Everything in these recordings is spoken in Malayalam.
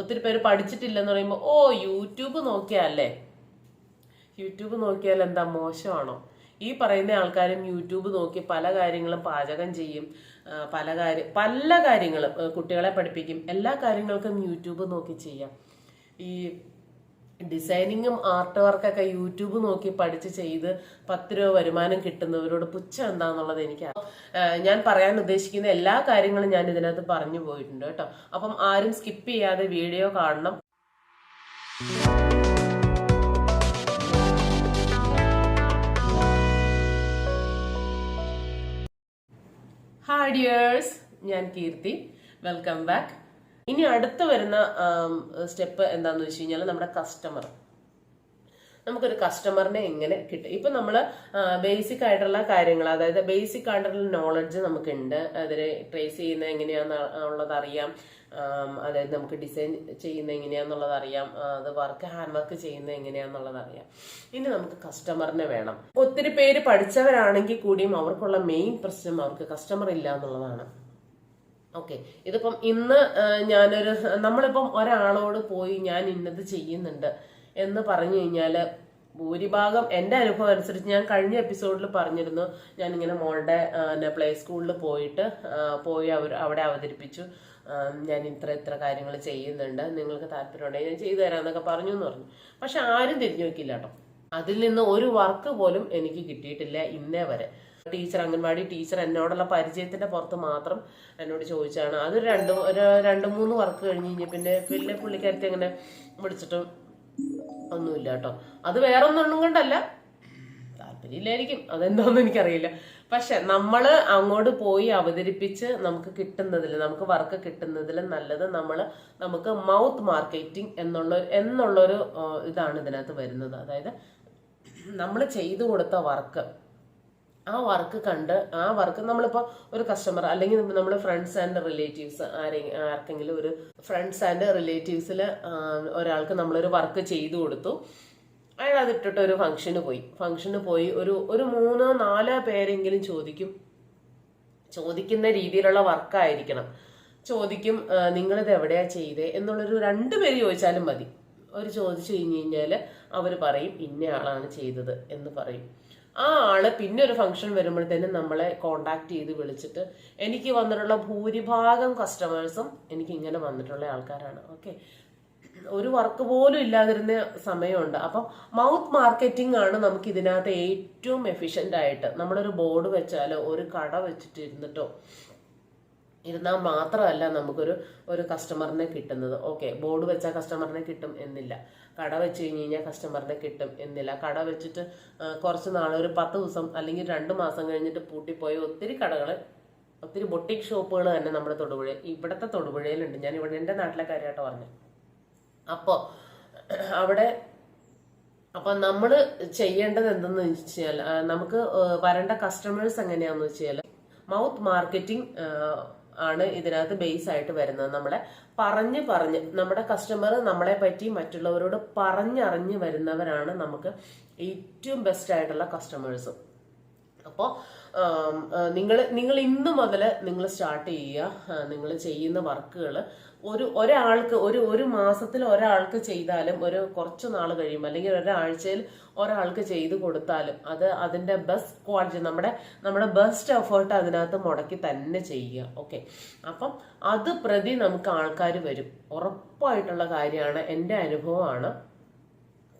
ഒത്തിരി പേര് പഠിച്ചിട്ടില്ലെന്ന് പറയുമ്പോൾ ഓ യൂട്യൂബ് നോക്കിയാലേ യൂട്യൂബ് നോക്കിയാൽ എന്താ മോശമാണോ? ഈ പറയുന്ന ആൾക്കാരും യൂട്യൂബ് നോക്കി പല കാര്യങ്ങളും പാചകം ചെയ്യും. പല കാര്യ പല കാര്യങ്ങളും കുട്ടികളെ പഠിപ്പിക്കും. എല്ലാ കാര്യങ്ങൾക്കും യൂട്യൂബ് നോക്കി ചെയ്യാം. ഈ ഡിസൈനിങ്ങും ആർട്ട് വർക്കൊക്കെ യൂട്യൂബ് നോക്കി പഠിച്ച് ചെയ്ത് പത്ത് രൂപ വരുമാനം കിട്ടുന്നവരോട് പുച്ഛം എന്താന്നുള്ളത് എനിക്ക് ഞാൻ പറയാൻ ഉദ്ദേശിക്കുന്ന എല്ലാ കാര്യങ്ങളും ഞാൻ ഇതിനകത്ത് പറഞ്ഞു പോയിട്ടുണ്ട് കേട്ടോ. അപ്പം ആരും സ്കിപ്പ് ചെയ്യാതെ വീഡിയോ കാണണം. ഹായ് ഡിയേഴ്സ് ഞാൻ കീർത്തി. വെൽക്കം ബാക്ക് ഇനി അടുത്ത് വരുന്ന സ്റ്റെപ്പ് എന്താന്ന് വെച്ച് കഴിഞ്ഞാൽ നമ്മുടെ കസ്റ്റമർ നമുക്കൊരു കസ്റ്റമറിനെ എങ്ങനെ കിട്ടും? ഇപ്പൊ നമ്മൾ ബേസിക് ആയിട്ടുള്ള കാര്യങ്ങൾ അതായത് ബേസിക് ആയിട്ടുള്ള നോളജ് നമുക്കുണ്ട്. അതിനെ ട്രേസ് ചെയ്യുന്ന എങ്ങനെയാണെന്നുള്ളത് അറിയാം. അതായത് നമുക്ക് ഡിസൈൻ ചെയ്യുന്ന എങ്ങനെയാന്നുള്ളത് അറിയാം. അത് വർക്ക് ഹാൻഡ് വർക്ക് ചെയ്യുന്ന എങ്ങനെയാന്നുള്ളത് അറിയാം. ഇനി നമുക്ക് കസ്റ്റമറിനെ വേണം. ഒത്തിരി പേര് പഠിച്ചവരാണെങ്കിൽ കൂടിയും അവർക്കുള്ള മെയിൻ പ്രശ്നം അവർക്ക് കസ്റ്റമർ ഇല്ല എന്നുള്ളതാണ്. ഓക്കെ. ഇതിപ്പം ഇന്ന് ഞാനൊരു നമ്മളിപ്പം ഒരാളോട് പോയി ഞാൻ ഇന്നത് ചെയ്യുന്നുണ്ട് എന്ന് പറഞ്ഞു കഴിഞ്ഞാൽ ഭൂരിഭാഗം എന്റെ അനുഭവം അനുസരിച്ച് ഞാൻ കഴിഞ്ഞ എപ്പിസോഡിൽ പറഞ്ഞിരുന്നു. ഞാനിങ്ങനെ മോളുടെ പ്ലേ സ്കൂളിൽ പോയിട്ട് പോയി അവർ അവിടെ അവതരിപ്പിച്ചു. ഞാൻ ഇത്ര ഇത്ര കാര്യങ്ങൾ ചെയ്യുന്നുണ്ട്. നിങ്ങൾക്ക് താല്പര്യമുണ്ടെങ്കിൽ ഞാൻ ചെയ്തു തരാമെന്നൊക്കെ പറഞ്ഞു എന്ന് പറഞ്ഞു. പക്ഷെ ആരും തിരിഞ്ഞു നോക്കിയില്ല കേട്ടോ. അതിൽ നിന്ന് ഒരു വർക്ക് പോലും എനിക്ക് കിട്ടിയിട്ടില്ല ഇന്നേ വരെ. ടീച്ചർ അംഗൻവാടി ടീച്ചർ എന്നോടുള്ള പരിചയത്തിന്റെ പുറത്ത് മാത്രം എന്നോട് ചോദിച്ചാണ് അത് രണ്ട് ഒരു രണ്ട് മൂന്ന് വർക്ക് കഴിഞ്ഞ് കഴിഞ്ഞ പിന്നെ പിന്നെ പുള്ളിക്കാരത്തെ അങ്ങനെ വിളിച്ചിട്ടും ഒന്നുമില്ല കേട്ടോ. അത് വേറെ ഒന്നും കൊണ്ടല്ല. താല്പര്യമില്ലായിരിക്കും. അതെന്താണെന്ന് എനിക്കറിയില്ല. പക്ഷെ നമ്മൾ അങ്ങോട്ട് പോയി അവതരിപ്പിച്ച് നമുക്ക് കിട്ടുന്നതിൽ നമുക്ക് വർക്ക് കിട്ടുന്നതിൽ നല്ലത് നമ്മൾ നമുക്ക് മൗത്ത് മാർക്കറ്റിംഗ് എന്നുള്ള എന്നുള്ളൊരു ഇതാണ് ഇതിനകത്ത് വരുന്നത്. അതായത് നമ്മൾ ചെയ്തു കൊടുത്ത വർക്ക് ആ വർക്ക് കണ്ട് ആ വർക്ക് നമ്മളിപ്പോൾ ഒരു കസ്റ്റമർ അല്ലെങ്കിൽ നമ്മുടെ ഫ്രണ്ട്സ് ആൻഡ് റിലേറ്റീവ്സ് ആരെ ആർക്കെങ്കിലും ഒരു ഫ്രണ്ട്സ് ആൻഡ് റിലേറ്റീവ്സിൽ ഒരാൾക്ക് നമ്മളൊരു വർക്ക് ചെയ്തു കൊടുത്തു. അയാൾ അതിട്ടിട്ട് ഒരു ഫംഗ്ഷന് പോയി. ഫംഗ്ഷന് പോയി ഒരു ഒരു മൂന്നോ നാലോ പേരെങ്കിലും ചോദിക്കും. ചോദിക്കുന്ന രീതിയിലുള്ള വർക്കായിരിക്കണം ചോദിക്കും "ആ, നിങ്ങളിത് എവിടെയാ ചെയ്തേ? എന്നുള്ളൊരു രണ്ട് പേര് ചോദിച്ചാലും മതി. അവർ ചോദിച്ചു കഴിഞ്ഞ് കഴിഞ്ഞാൽ അവർ പറയും ഇന്ന ആളാണ് ചെയ്തത് എന്ന് പറയും. ആ ആൾ പിന്നെ ഒരു ഫംഗ്ഷൻ വരുമ്പോഴത്തേനും നമ്മളെ കോണ്ടാക്ട് ചെയ്ത് വിളിച്ചിട്ട് എനിക്ക് വന്നിട്ടുള്ള ഭൂരിഭാഗം കസ്റ്റമേഴ്സും എനിക്ക് ഇങ്ങനെ വന്നിട്ടുള്ള ആൾക്കാരാണ്. ഓക്കെ ഒരു വർക്ക് പോലും ഇല്ലാതിരുന്ന സമയമുണ്ട്. അപ്പം മൗത്ത് മാർക്കറ്റിംഗ് ആണ് നമുക്ക് ഇതിനകത്ത് ഏറ്റവും എഫിഷ്യന്റ് ആയിട്ട് നമ്മളൊരു ബോർഡ് വെച്ചാലോ ഒരു കട വെച്ചിട്ട് ഇരുന്നിട്ടോ ഇരുന്നാൽ മാത്രമല്ല നമുക്കൊരു ഒരു കസ്റ്റമറിനെ കിട്ടുന്നത്. ഓക്കെ ബോർഡ് വെച്ചാൽ കസ്റ്റമറിനെ കിട്ടും എന്നില്ല. കട വെച്ച് കഴിഞ്ഞ് കഴിഞ്ഞാൽ കസ്റ്റമറിനെ കിട്ടും എന്നില്ല. കട വെച്ചിട്ട് കുറച്ച് നാൾ ഒരു പത്ത് ദിവസം അല്ലെങ്കിൽ രണ്ട് മാസം കഴിഞ്ഞിട്ട് പൂട്ടിപ്പോയ ഒത്തിരി കടകൾ ഒത്തിരി ബൊട്ടിക് ഷോപ്പുകൾ തന്നെ നമ്മുടെ തൊടുപുഴ ഇവിടുത്തെ തൊടുപുഴയിലുണ്ട്. ഞാൻ ഇവിടെ എന്റെ നാട്ടിലെ കാര്യമായിട്ട് പറഞ്ഞു. അപ്പോൾ അവിടെ അപ്പൊ നമ്മൾ ചെയ്യേണ്ടത് എന്തെന്ന് വെച്ചാൽ നമുക്ക് വരേണ്ട കസ്റ്റമേഴ്സ് എങ്ങനെയാന്ന് വെച്ചാൽ മൗത്ത് മാർക്കറ്റിംഗ് ആണ് ഇതിനകത്ത് ബേസ് ആയിട്ട് വരുന്നത്. നമ്മളെ പറഞ്ഞ് പറഞ്ഞ് നമ്മുടെ കസ്റ്റമർ നമ്മളെ പറ്റി മറ്റുള്ളവരോട് പറഞ്ഞറിഞ്ഞ് വരുന്നവരാണ് നമുക്ക് ഏറ്റവും ബെസ്റ്റ് ആയിട്ടുള്ള കസ്റ്റമേഴ്സ് അപ്പോൾ നിങ്ങൾ നിങ്ങൾ ഇന്ന് മുതൽ നിങ്ങൾ സ്റ്റാർട്ട് ചെയ്യുക. നിങ്ങൾ ചെയ്യുന്ന വർക്കുകൾ ഒരു ഒരാൾക്ക് ഒരു ഒരു മാസത്തിൽ ഒരാൾക്ക് ചെയ്താലും ഒരു കുറച്ച് നാൾ കഴിയുമ്പോൾ അല്ലെങ്കിൽ ഒരാഴ്ചയിൽ ഒരാൾക്ക് ചെയ്തു കൊടുത്താലും അത് അതിന്റെ ബെസ്റ്റ് ക്വാളിറ്റി നമ്മുടെ നമ്മുടെ ബെസ്റ്റ് എഫേർട്ട് അതിനകത്ത് മുടക്കി തന്നെ ചെയ്യുക. ഓക്കെ അപ്പം അത് പ്രതി നമുക്ക് ആൾക്കാർ വരും. ഉറപ്പായിട്ടുള്ള കാര്യമാണ്. എന്റെ അനുഭവമാണ്.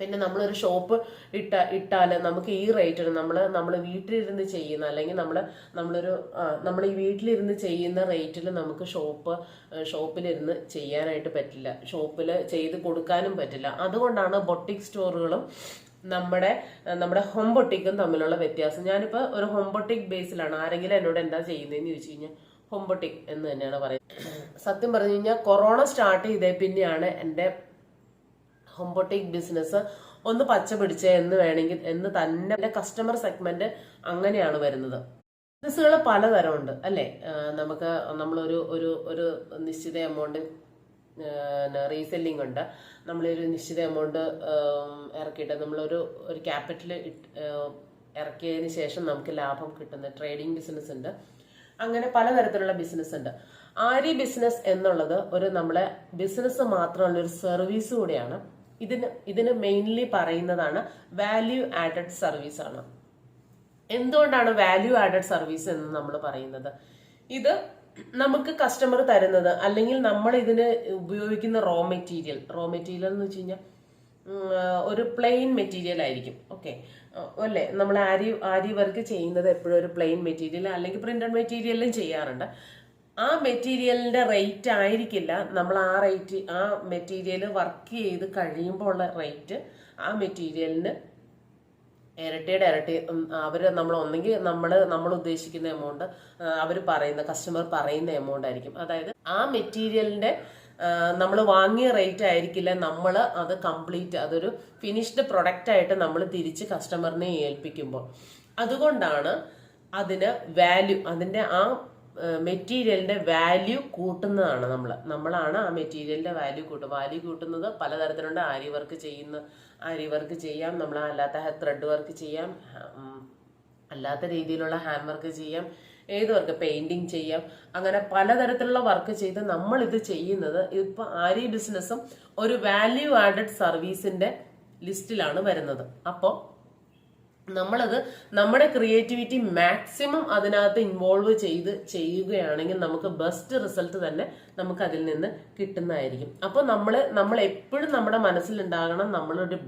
പിന്നെ നമ്മളൊരു ഷോപ്പ് ഇട്ട ഇട്ടാൽ നമുക്ക് ഈ റേറ്റിന് നമ്മൾ നമ്മൾ വീട്ടിലിരുന്ന് ചെയ്യുന്ന അല്ലെങ്കിൽ നമ്മൾ നമ്മളൊരു നമ്മൾ ഈ വീട്ടിലിരുന്ന് ചെയ്യുന്ന റേറ്റിൽ നമുക്ക് ഷോപ്പ് ഷോപ്പിലിരുന്ന് ചെയ്യാനായിട്ട് പറ്റില്ല. ഷോപ്പിൽ ചെയ്ത് കൊടുക്കാനും പറ്റില്ല. അതുകൊണ്ടാണ് ബൊട്ടിക് സ്റ്റോറുകളും നമ്മുടെ നമ്മുടെ ഹോം ബൊട്ടിക്കും തമ്മിലുള്ള വ്യത്യാസം. ഞാനിപ്പോൾ ഒരു ഹോം ബൊട്ടിക് ബേസിലാണ് ആരെങ്കിലും എന്നോട് എന്താ ചെയ്യുന്നതെന്ന് ചോദിച്ചു കഴിഞ്ഞാൽ ഹോം ബൊട്ടിക് എന്ന് തന്നെയാണ് പറയുന്നത്. സത്യം പറഞ്ഞു കഴിഞ്ഞാൽ കൊറോണ സ്റ്റാർട്ട് ചെയ്തേ പിന്നെയാണ് എന്റെ ഹോംബോട്ടിക് ബിസിനസ് ഒന്ന് പച്ച പിടിച്ചേ എന്ന് വേണമെങ്കിൽ എന്ന് തന്നെ കസ്റ്റമർ സെഗ്മെന്റ് അങ്ങനെയാണ് വരുന്നത്. ബിസിനസ്സുകൾ പലതരമുണ്ട് അല്ലേ? നമുക്ക് നമ്മളൊരു ഒരു ഒരു നിശ്ചിത എമൗണ്ട് റീസെല്ലിംഗ് ഉണ്ട്. നമ്മളൊരു നിശ്ചിത എമൗണ്ട് ഇറക്കിയിട്ട് നമ്മളൊരു ഒരു ക്യാപിറ്റൽ ഇറക്കിയതിന് ശേഷം നമുക്ക് ലാഭം കിട്ടുന്ന ട്രേഡിംഗ് ബിസിനസ് ഉണ്ട്. അങ്ങനെ പലതരത്തിലുള്ള ബിസിനസ് ഉണ്ട്. ആരി ബിസിനസ് എന്നുള്ളത് ഒരു നമ്മളെ ബിസിനസ് മാത്രമല്ല ഒരു സർവീസ് കൂടിയാണ്. ഇതിന് ഇതിന് മെയിൻലി പറയുന്നതാണ് വാല്യൂ ആഡഡ് സർവീസ് ആണ്. എന്തുകൊണ്ടാണ് വാല്യൂ ആഡഡ് സർവീസ് എന്ന് നമ്മൾ പറയുന്നത്? ഇത് നമുക്ക് കസ്റ്റമർ തരുന്നത് അല്ലെങ്കിൽ നമ്മൾ ഇതിന് ഉപയോഗിക്കുന്ന റോ മെറ്റീരിയൽ റോ മെറ്റീരിയൽ എന്ന് വെച്ച് കഴിഞ്ഞാൽ ഒരു പ്ലെയിൻ മെറ്റീരിയൽ ആയിരിക്കും. ഓക്കെ അല്ലേ? നമ്മൾ ആരി ആരി വർക്ക് ചെയ്യുന്നത് എപ്പോഴും ഒരു പ്ലെയിൻ മെറ്റീരിയൽ അല്ലെങ്കിൽ പ്രിന്റഡ് മെറ്റീരിയലും ചെയ്യാറുണ്ട്. ആ മെറ്റീരിയലിന്റെ റേറ്റ് ആയിരിക്കില്ല. നമ്മൾ ആ റേറ്റ് ആ മെറ്റീരിയൽ വർക്ക് ചെയ്ത് കഴിയുമ്പോൾ ഉള്ള റേറ്റ് ആ മെറ്റീരിയലിന് ഇരട്ടിയുടെ ഇരട്ടി അവർ നമ്മൾ ഒന്നെങ്കിൽ നമ്മൾ നമ്മൾ ഉദ്ദേശിക്കുന്ന എമൗണ്ട് അവർ പറയുന്ന കസ്റ്റമർ പറയുന്ന എമൗണ്ട് ആയിരിക്കും. അതായത് ആ മെറ്റീരിയലിന്റെ നമ്മൾ വാങ്ങിയ റേറ്റ് ആയിരിക്കില്ല. നമ്മൾ അത് കംപ്ലീറ്റ് അതൊരു ഫിനിഷ്ഡ് പ്രൊഡക്റ്റ് ആയിട്ട് നമ്മൾ തിരിച്ച് കസ്റ്റമറിനെ ഏൽപ്പിക്കുമ്പോൾ. അതുകൊണ്ടാണ് അതിന് വാല്യൂ അതിന്റെ ആ മെറ്റീരിയലിന്റെ വാല്യൂ കൂട്ടുന്നതാണ് നമ്മൾ നമ്മളാണ് ആ മെറ്റീരിയലിന്റെ വാല്യൂ കൂട്ടുക വാല്യൂ കൂട്ടുന്നത് പലതരത്തിലുണ്ട്. ആരി വർക്ക് ചെയ്യുന്ന ആരി വർക്ക് ചെയ്യാം. നമ്മൾ അല്ലാത്ത ത്രെഡ് വർക്ക് ചെയ്യാം. അല്ലാത്ത രീതിയിലുള്ള ഹാൻഡ് വർക്ക് ചെയ്യാം. ഏത് വർക്ക് പെയിന്റിങ് ചെയ്യാം. അങ്ങനെ പലതരത്തിലുള്ള വർക്ക് ചെയ്ത് നമ്മൾ ഇത് ചെയ്യുന്നത് ഇപ്പൊ ആരി ബിസിനസ്സും ഒരു വാല്യൂ ആഡഡ് സർവീസിന്റെ ലിസ്റ്റിലാണ് വരുന്നത്. അപ്പോൾ നമ്മളത് നമ്മുടെ ക്രിയേറ്റിവിറ്റി മാക്സിമം അതിനകത്ത് ഇൻവോൾവ് ചെയ്ത് ചെയ്യുകയാണെങ്കിൽ നമുക്ക് ബെസ്റ്റ് റിസൾട്ട് തന്നെ നമുക്ക് അതിൽ നിന്ന് കിട്ടുന്നതായിരിക്കും. അപ്പോൾ നമ്മൾ നമ്മൾ എപ്പോഴും നമ്മുടെ മനസ്സിലുണ്ടാകണം നമ്മളൊരു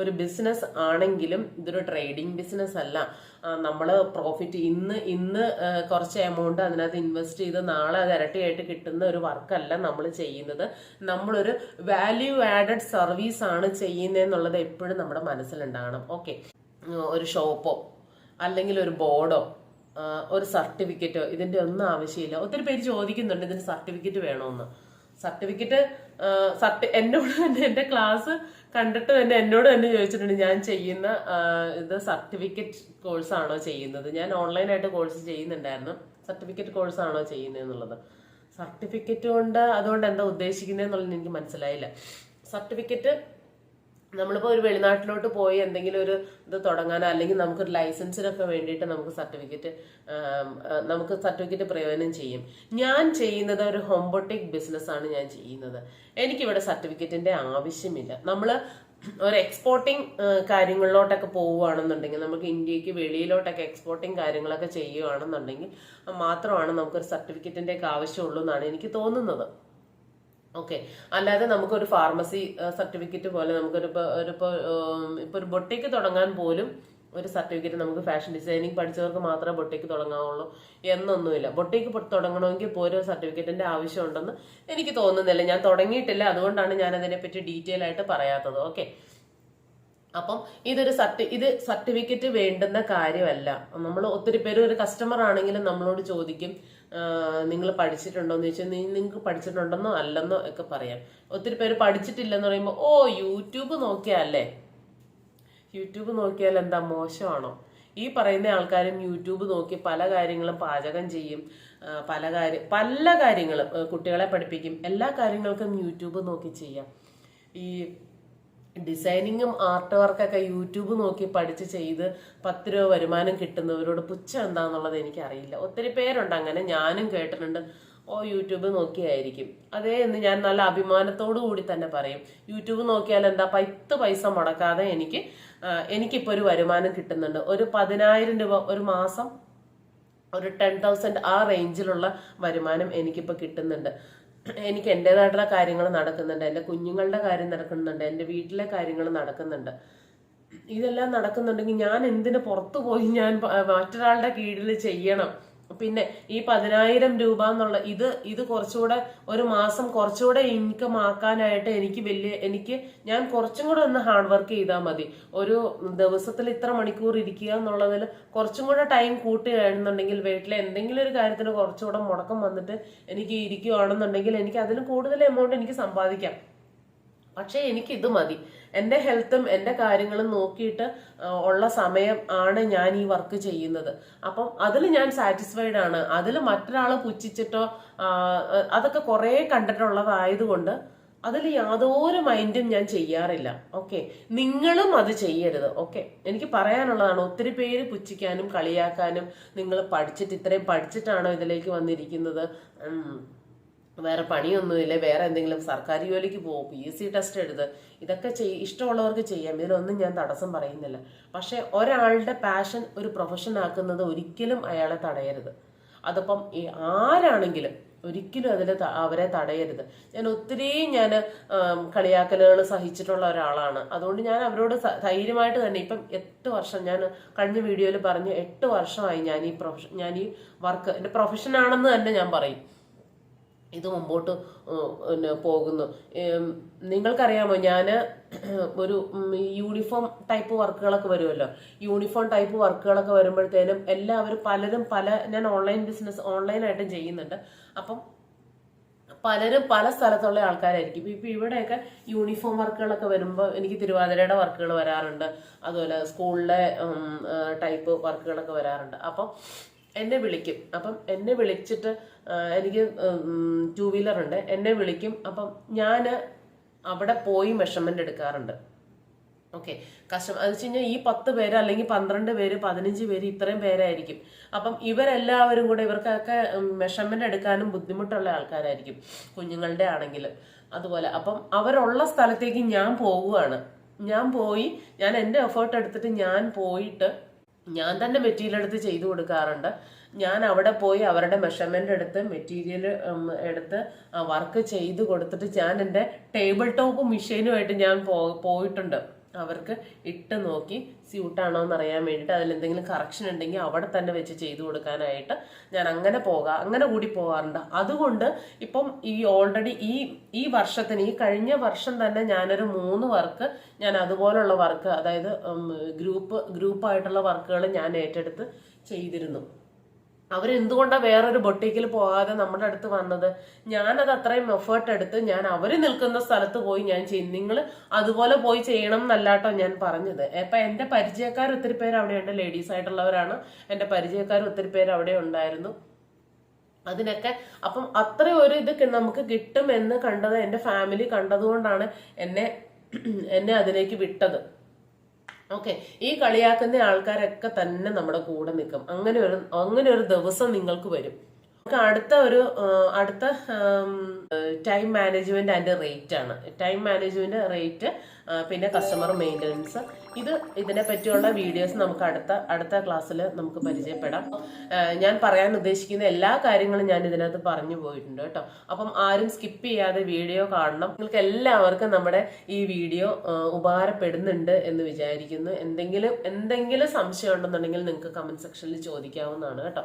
ഒരു ബിസിനസ് ആണെങ്കിലും ഇതൊരു ട്രേഡിംഗ് ബിസിനസ് അല്ല. നമ്മൾ പ്രോഫിറ്റ് ഇന്ന് ഇന്ന് കുറച്ച് എമൗണ്ട് അതിനകത്ത് ഇൻവെസ്റ്റ് ചെയ്ത് നാളെ അത് ഇരട്ടിയായിട്ട് കിട്ടുന്ന ഒരു വർക്കല്ല നമ്മൾ ചെയ്യുന്നത്. നമ്മളൊരു വാല്യൂ ആഡഡ് സർവീസ് ആണ് ചെയ്യുന്നതെന്നുള്ളത് എപ്പോഴും നമ്മുടെ മനസ്സിലുണ്ടാകണം. ഓക്കെ ഒരു ഷോപ്പോ അല്ലെങ്കിൽ ഒരു ബോർഡോ ഒരു സർട്ടിഫിക്കറ്റോ ഇതിന്റെ ഒന്നും ആവശ്യമില്ല. ഒത്തിരി പേര് ചോദിക്കുന്നുണ്ട് ഇതിന് സർട്ടിഫിക്കറ്റ് വേണമെന്ന് സർട്ടിഫിക്കറ്റ് സർട്ടി എന്നോട് തന്നെ എന്റെ ക്ലാസ് കണ്ടിട്ട് തന്നെ എന്നോട് തന്നെ ചോദിച്ചിട്ടുണ്ട് ഞാൻ ചെയ്യുന്ന ഇത് സർട്ടിഫിക്കറ്റ് കോഴ്സ് ആണോ ചെയ്യുന്നത്? ഞാൻ ഓൺലൈനായിട്ട് കോഴ്സ് ചെയ്യുന്നുണ്ടായിരുന്നു. സർട്ടിഫിക്കറ്റ് കോഴ്സ് ആണോ ചെയ്യുന്നത് എന്നുള്ളത്. സർട്ടിഫിക്കറ്റ് കൊണ്ട് അതുകൊണ്ട് എന്താ ഉദ്ദേശിക്കുന്നത് എന്നുള്ളത് എനിക്ക് മനസ്സിലായില്ല. സർട്ടിഫിക്കറ്റ് നമ്മളിപ്പോൾ ഒരു വെളിനാട്ടിലോട്ട് പോയി എന്തെങ്കിലും ഒരു ഇത് തുടങ്ങാനോ അല്ലെങ്കിൽ നമുക്കൊരു ലൈസൻസിനൊക്കെ വേണ്ടിയിട്ട് നമുക്ക് സർട്ടിഫിക്കറ്റ് നമുക്ക് സർട്ടിഫിക്കറ്റ് പ്രയോജനം ചെയ്യും. ഞാൻ ചെയ്യുന്നത് ഒരു ഹോംബോട്ടിക് ബിസിനസ് ആണ് ഞാൻ ചെയ്യുന്നത്. എനിക്കിവിടെ സർട്ടിഫിക്കറ്റിന്റെ ആവശ്യമില്ല. നമ്മൾ ഒരു എക്സ്പോർട്ടിങ് കാര്യങ്ങളിലോട്ടൊക്കെ പോവുകയാണെന്നുണ്ടെങ്കിൽ നമുക്ക് ഇന്ത്യയ്ക്ക് വെളിയിലോട്ടൊക്കെ എക്സ്പോർട്ടിങ് കാര്യങ്ങളൊക്കെ ചെയ്യുകയാണെന്നുണ്ടെങ്കിൽ മാത്രമാണ് നമുക്കൊരു സർട്ടിഫിക്കറ്റിന്റെയൊക്കെ ആവശ്യമുള്ളൂ എന്നാണ് എനിക്ക് തോന്നുന്നത്. ഓക്കെ അല്ലാതെ നമുക്കൊരു ഫാർമസി സർട്ടിഫിക്കറ്റ് പോലെ നമുക്കൊരു ഇപ്പോൾ ഒരു ഇപ്പൊ ഇപ്പൊ ഒരു ബൊട്ടേക്ക് തുടങ്ങാൻ പോലും ഒരു സർട്ടിഫിക്കറ്റ് നമുക്ക് ഫാഷൻ ഡിസൈനിങ് പഠിച്ചവർക്ക് മാത്രമേ ബൊട്ടേക്ക് തുടങ്ങാവുള്ളൂ എന്നൊന്നുമില്ല. ബൊട്ടേക്ക് തുടങ്ങണമെങ്കിൽ പോലും സർട്ടിഫിക്കറ്റിന്റെ ആവശ്യമുണ്ടെന്ന് എനിക്ക് തോന്നുന്നില്ല. ഞാൻ തുടങ്ങിയിട്ടില്ല. അതുകൊണ്ടാണ് ഞാൻ അതിനെപ്പറ്റി ഡീറ്റെയിൽ ആയിട്ട് പറയാത്തത്. ഓക്കെ അപ്പം ഇതൊരു സർട്ടി ഇത് സർട്ടിഫിക്കറ്റ് വേണ്ടുന്ന കാര്യമല്ല. നമ്മൾ ഒത്തിരി പേര് ഒരു കസ്റ്റമർ ആണെങ്കിലും നമ്മളോട് ചോദിക്കും നിങ്ങൾ പഠിച്ചിട്ടുണ്ടോ? എന്ന് ചോദിച്ചാൽ നിങ്ങൾക്ക് പഠിച്ചിട്ടുണ്ടെന്നോ അല്ലെന്നോ ഒക്കെ പറയാം. ഒത്തിരി പേര് പഠിച്ചിട്ടില്ലെന്ന് പറയുമ്പോൾ ഓ യൂട്യൂബ് നോക്കിയാലേ യൂട്യൂബ് നോക്കിയാൽ എന്താ മോശമാണോ? ഈ പറയുന്ന ആൾക്കാരും യൂട്യൂബ് നോക്കി പല കാര്യങ്ങളും പാചകം ചെയ്യും പല കാര്യം പല കാര്യങ്ങളും കുട്ടികളെ പഠിപ്പിക്കും എല്ലാ കാര്യങ്ങൾക്കും യൂട്യൂബ് നോക്കി ചെയ്യാം. ഈ ഡിസൈനിങ്ങും ആർട്ട് വർക്കൊക്കെ യൂട്യൂബ് നോക്കി പഠിച്ച് ചെയ്ത് പത്ത് രൂപ വരുമാനം കിട്ടുന്നവരോട് പുച്ഛം എന്താന്നുള്ളത് എനിക്കറിയില്ല. ഒത്തിരി പേരുണ്ട് അങ്ങനെ ഞാനും കേട്ടിട്ടുണ്ട്. ഓ യൂട്യൂബ് നോക്കിയായിരിക്കും. അതേ എന്ന് ഞാൻ നല്ല അഭിമാനത്തോടു കൂടി തന്നെ പറയും. യൂട്യൂബ് നോക്കിയാൽ എന്താ പത്ത് പൈസ മുടക്കാതെ എനിക്ക് എനിക്കിപ്പോൾ എനിക്കിപ്പോ ഒരു വരുമാനം കിട്ടുന്നുണ്ട്. ഒരു പതിനായിരം രൂപ ഒരു മാസം ഒരു ടെൻ തൗസൻഡ് ആ റേഞ്ചിലുള്ള വരുമാനം എനിക്കിപ്പോൾ കിട്ടുന്നുണ്ട്. എനിക്ക് എന്റെതായിട്ടുള്ള കാര്യങ്ങൾ നടക്കുന്നുണ്ട് എന്റെ കുഞ്ഞുങ്ങളുടെ കാര്യം നടക്കുന്നുണ്ട് എന്റെ വീട്ടിലെ കാര്യങ്ങൾ നടക്കുന്നുണ്ട്. ഇതെല്ലാം നടക്കുന്നുണ്ടെങ്കിൽ ഞാൻ എന്തിനു പുറത്തു പോയി ഞാൻ മറ്റൊരാളുടെ കീഴിൽ ചെയ്യണം? പിന്നെ ഈ പതിനായിരം രൂപ എന്നുള്ള ഇത് ഇത് കുറച്ചുകൂടെ ഒരു മാസം കുറച്ചുകൂടെ ഇൻകം ആക്കാനായിട്ട് എനിക്ക് വലിയ എനിക്ക് ഞാൻ കുറച്ചും കൂടെ ഒന്ന് ഹാർഡ് വർക്ക് ചെയ്താൽ മതി. ഒരു ദിവസത്തിൽ ഇത്ര മണിക്കൂർ ഇരിക്കുക എന്നുള്ളതിൽ കുറച്ചും കൂടെ ടൈം കൂട്ടുകയാണെന്നുണ്ടെങ്കിൽ വീട്ടിലെ എന്തെങ്കിലും ഒരു കാര്യത്തിന് കുറച്ചുകൂടെ മുടക്കം വന്നിട്ട് എനിക്ക് ഇരിക്കുകയാണെന്നുണ്ടെങ്കിൽ എനിക്ക് അതിന് കൂടുതൽ എമൗണ്ട് എനിക്ക് സമ്പാദിക്കാം. പക്ഷേ എനിക്ക് ഇത് മതി. എന്റെ ഹെൽത്തും എന്റെ കാര്യങ്ങളും നോക്കിയിട്ട് ഉള്ള സമയം ആണ് ഞാൻ ഈ വർക്ക് ചെയ്യുന്നത്. അപ്പം അതിൽ ഞാൻ സാറ്റിസ്ഫൈഡ് ആണ്. അതിൽ മറ്റൊരാളെ പുച്ഛിച്ചിട്ടോ അതൊക്കെ കുറേ കണ്ടിട്ടുള്ളതായതുകൊണ്ട് അതിൽ യാതൊരു മൈൻഡും ഞാൻ ചെയ്യാറില്ല. ഓക്കെ നിങ്ങളും അത് ചെയ്യരുത്. ഓക്കെ എനിക്ക് പറയാനുള്ളതാണ് ഒത്തിരി പേര് പുച്ഛിക്കാനും കളിയാക്കാനും നിങ്ങൾ പഠിച്ചിട്ട് ഇത്രയും പഠിച്ചിട്ടാണോ ഇതിലേക്ക് വന്നിരിക്കുന്നത്. വേറെ പണിയൊന്നുമില്ല വേറെ എന്തെങ്കിലും സർക്കാർ ജോലിക്ക് പോകും പി എസ് സി ടെസ്റ്റ് എഴുത് ഇതൊക്കെ ചെയ് ഇഷ്ടമുള്ളവർക്ക് ചെയ്യാം. ഇതിലൊന്നും ഞാൻ തടസ്സം പറയുന്നില്ല. പക്ഷെ ഒരാളുടെ പാഷൻ ഒരു പ്രൊഫഷൻ ആക്കുന്നത് ഒരിക്കലും അയാളെ തടയരുത്. അതിപ്പം ആരാണെങ്കിലും ഒരിക്കലും അതിൽ അവരെ തടയരുത്. ഞാൻ ഒത്തിരി ഞാൻ കളിയാക്കലുകൾ സഹിച്ചിട്ടുള്ള ഒരാളാണ്. അതുകൊണ്ട് ഞാൻ അവരോട് ധൈര്യമായിട്ട് തന്നെ ഇപ്പം എട്ട് വർഷം ഞാൻ കഴിഞ്ഞ വീഡിയോയിൽ പറഞ്ഞു എട്ട് വർഷമായി ഞാൻ ഈ പ്രൊഫഷൻ ഞാൻ ഈ വർക്ക് എന്റെ പ്രൊഫഷനാണെന്ന് തന്നെ ഞാൻ പറയും. ഇത് മുമ്പോട്ട് പിന്നെ പോകുന്നു. നിങ്ങൾക്കറിയാമോ ഞാൻ ഒരു യൂണിഫോം ടൈപ്പ് വർക്കുകളൊക്കെ വരുമല്ലോ? യൂണിഫോം ടൈപ്പ് വർക്കുകളൊക്കെ വരുമ്പോഴത്തേനും എല്ലാവരും പലരും പല ഞാൻ ഓൺലൈൻ ബിസിനസ് ഓൺലൈനായിട്ട് ചെയ്യുന്നുണ്ട്. അപ്പം പലരും പല സ്ഥലത്തുള്ള ആൾക്കാരായിരിക്കും. ഇപ്പൊ ഇവിടെയൊക്കെ യൂണിഫോം വർക്കുകളൊക്കെ വരുമ്പോൾ എനിക്ക് തിരുവാതിരയുടെ വർക്കുകൾ വരാറുണ്ട്. അതുപോലെ സ്കൂളിലെ ടൈപ്പ് വർക്കുകളൊക്കെ വരാറുണ്ട്. അപ്പം എന്നെ വിളിക്കും. അപ്പം എന്നെ വിളിച്ചിട്ട് എനിക്ക് ടൂ വീലർ ഉണ്ട്. എന്നെ വിളിക്കും. അപ്പം ഞാൻ അവിടെ പോയി മെഷർമെന്റ് എടുക്കാറുണ്ട്. ഓക്കെ കസ്റ്റമർ അത് വെച്ച് കഴിഞ്ഞാൽ ഈ പത്ത് പേര് അല്ലെങ്കിൽ പന്ത്രണ്ട് പേര് പതിനഞ്ച് പേര് ഇത്രയും പേരായിരിക്കും. അപ്പം ഇവരെല്ലാവരും കൂടെ ഇവർക്കൊക്കെ മെഷർമെന്റ് എടുക്കാനും ബുദ്ധിമുട്ടുള്ള ആൾക്കാരായിരിക്കും. കുഞ്ഞുങ്ങളുടെ ആണെങ്കിൽ അതുപോലെ. അപ്പം അവരുള്ള സ്ഥലത്തേക്ക് ഞാൻ പോവുകയാണ്. ഞാൻ പോയി ഞാൻ എന്റെ എഫേർട്ട് എടുത്തിട്ട് ഞാൻ പോയിട്ട് ഞാൻ തന്നെ മെറ്റീരിയൽ എടുത്ത് ചെയ്തു കൊടുക്കാറുണ്ട്. ഞാൻ അവിടെ പോയി അവരുടെ മെഷർമെന്റ് എടുത്ത് മെറ്റീരിയൽ എടുത്ത് വർക്ക് ചെയ്ത് കൊടുത്തിട്ട് ഞാൻ എന്റെ ടേബിൾ ടോപ്പ് മെഷീനുമായിട്ട് ഞാൻ പോയിട്ടുണ്ട്. അവർക്ക് ഇട്ട് നോക്കി സ്യൂട്ടാണോ എന്ന് അറിയാൻ വേണ്ടിയിട്ട് അതിൽ എന്തെങ്കിലും കറക്ഷൻ ഉണ്ടെങ്കിൽ അവിടെ തന്നെ വെച്ച് ചെയ്തു കൊടുക്കാനായിട്ട് ഞാൻ അങ്ങനെ പോകാം അങ്ങനെ കൂടി പോകാറുണ്ട്. അതുകൊണ്ട് ഇപ്പം ഈ ഓൾറെഡി ഈ ഈ വർഷത്തിന് ഈ കഴിഞ്ഞ വർഷം തന്നെ ഞാനൊരു മൂന്ന് വർക്ക് ഞാൻ അതുപോലുള്ള വർക്ക് അതായത് ഗ്രൂപ്പ് ഗ്രൂപ്പായിട്ടുള്ള വർക്കുകൾ ഞാൻ ഏറ്റെടുത്ത് ചെയ്തിരുന്നു. അവരെന്തുകൊണ്ടാണ് വേറൊരു ബൊട്ടിക്കിൽ പോകാതെ നമ്മുടെ അടുത്ത് വന്നത്? ഞാനത് അത്രയും എഫേർട്ട് എടുത്ത് ഞാൻ അവർ നിൽക്കുന്ന സ്ഥലത്ത് പോയി ഞാൻ ചെയ്യും നിങ്ങൾ അതുപോലെ പോയി ചെയ്യണം എന്നല്ലാട്ടോ ഞാൻ പറഞ്ഞത്. അപ്പൊ എന്റെ പരിചയക്കാർ ഒത്തിരി പേര് അവിടെയുണ്ട്. ലേഡീസ് ആയിട്ടുള്ളവരാണ്. എന്റെ പരിചയക്കാർ ഒത്തിരി പേര് അവിടെ ഉണ്ടായിരുന്നു. അതിനൊക്കെ അപ്പം അത്ര ഒരു ഇത് നമുക്ക് കിട്ടും എന്ന് കണ്ടത് എന്റെ ഫാമിലി കണ്ടതുകൊണ്ടാണ് എന്നെ എന്നെ അതിലേക്ക് വിട്ടത്. ഓക്കെ ഈ കളിയാക്കുന്ന ആൾക്കാരൊക്കെ തന്നെ നമ്മുടെ കൂടെ നിൽക്കും. അങ്ങനെ ഒരു അങ്ങനെ ഒരു ദിവസം നിങ്ങൾക്ക് വരും. നമുക്ക് അടുത്ത ഒരു അടുത്ത ടൈം മാനേജ്മെന്റ് അതിന്റെ റേറ്റ് ആണ്. ടൈം മാനേജ്മെന്റ് റേറ്റ് പിന്നെ കസ്റ്റമർ മെയിന്റനൻസ് ഇത് ഇതിനെ പറ്റിയുള്ള വീഡിയോസ് നമുക്ക് അടുത്ത അടുത്ത ക്ലാസ്സിൽ നമുക്ക് പരിചയപ്പെടാം. ഞാൻ പറയാൻ ഉദ്ദേശിക്കുന്ന എല്ലാ കാര്യങ്ങളും ഞാൻ ഇതിനകത്ത് പറഞ്ഞു പോയിട്ടുണ്ട് കേട്ടോ. അപ്പം ആരും സ്കിപ്പ് ചെയ്യാതെ വീഡിയോ കാണണം. നിങ്ങൾക്ക് എല്ലാവർക്കും നമ്മുടെ ഈ വീഡിയോ ഉപകാരപ്പെടുന്നുണ്ട് എന്ന് വിചാരിക്കുന്നു. എന്തെങ്കിലും എന്തെങ്കിലും സംശയം ഉണ്ടെന്നുണ്ടെങ്കിൽ നിങ്ങൾക്ക് കമന്റ് സെക്ഷനിൽ ചോദിക്കാവുന്നതാണ് കേട്ടോ.